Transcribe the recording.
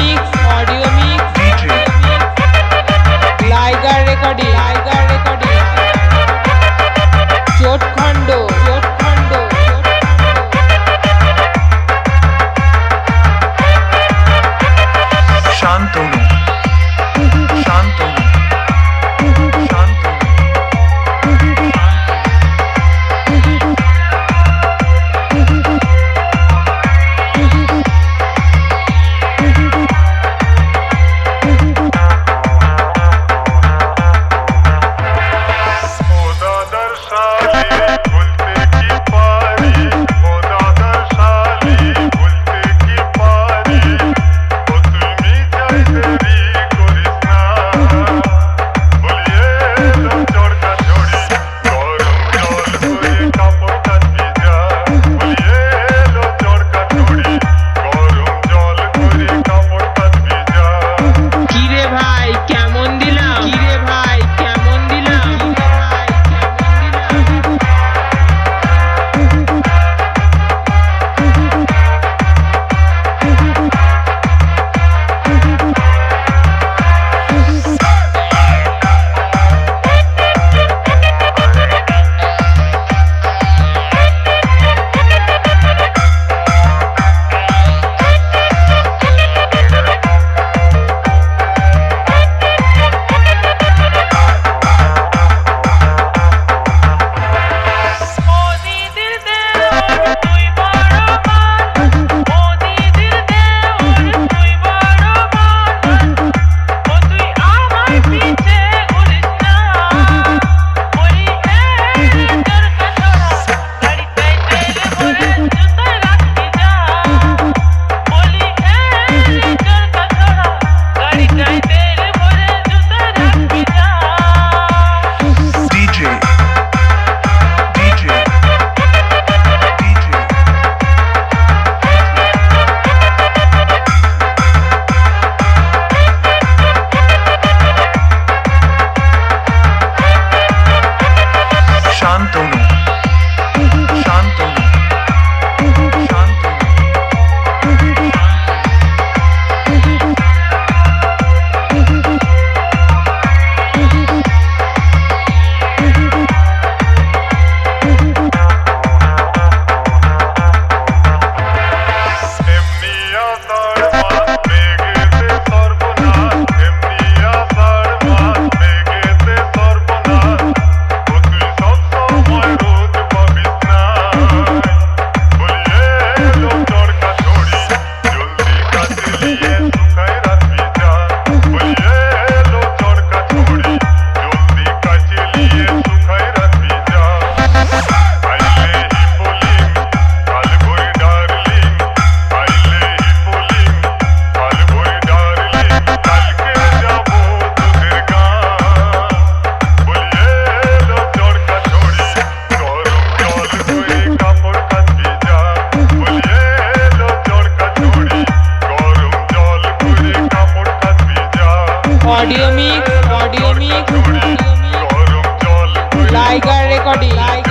mix audio mix Liger recording Liger recording audio mix audio mix tiger recording